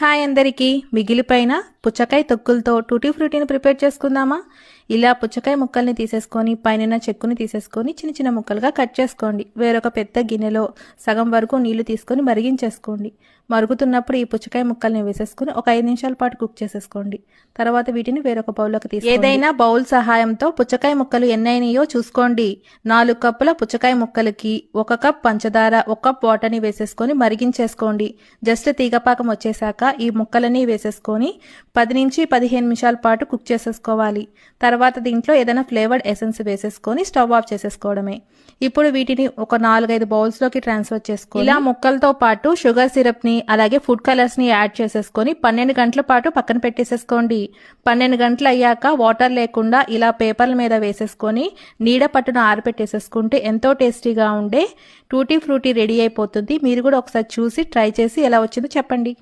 Hi అందరికీ. మిగిలిపోయిన పుచ్చకాయ తొక్కులతో టూటీ ఫ్రూటీని ప్రిపేర్ చేసుకుందామా? ఇలా పుచ్చకాయ ముక్కల్ని తీసేసుకొని పైన చెక్కుని తీసేసుకొని చిన్న చిన్న ముక్కలుగా కట్ చేసుకోండి. వేరొక పెద్ద గిన్నెలో సగం వరకు నీళ్ళు తీసుకొని మరిగించేసుకోండి. మరుగుతున్నప్పుడు ఈ పుచ్చకాయ ముక్కల్ని వేసేసుకొని ఒక ఐదు నిమిషాల పాటు కుక్ చేసేసుకోండి. తర్వాత వీటిని వేరొక బౌల్లోకి తీసి ఏదైనా బౌల్ సహాయంతో పుచ్చకాయ ముక్కలు ఎన్నైనాయో చూసుకోండి. నాలుగు కప్పుల పుచ్చకాయ ముక్కలకి ఒక కప్ పంచదార ఒక కప్ వాటర్ని వేసేసుకొని మరిగించేసుకోండి. జస్ట్ తీగపాకం వచ్చేసాక ఈ ముక్కలని వేసేసుకొని పది నుంచి పదిహేను నిమిషాల పాటు కుక్ చేసేసుకోవాలి. తర్వాత దీంట్లో ఏదైనా ఫ్లేవర్డ్ ఎసెన్స్ వేసేసుకొని స్టవ్ ఆఫ్ చేసేసుకోవడమే. ఇప్పుడు వీటిని ఒక నాలుగైదు బౌల్స్లోకి ట్రాన్స్ఫర్ చేసుకోవాలి ఇలా ముక్కలతో పాటు షుగర్ సిరప్ని అలాగే ఫుడ్ కలర్స్ని యాడ్ చేసేసుకొని పన్నెండు గంటల పాటు పక్కన పెట్టేసేసుకోండి. పన్నెండు గంటలు అయ్యాక వాటర్ లేకుండా ఇలా పేపర్ల మీద వేసేసుకొని నీడ పట్టున ఆరబెట్టేసేసుకుంటే ఎంతో టేస్టీగా ఉండే టూటీ ఫ్రూటీ రెడీ అయిపోతుంది. మీరు కూడా ఒకసారి చూసి ట్రై చేసి ఎలా వచ్చిందో చెప్పండి.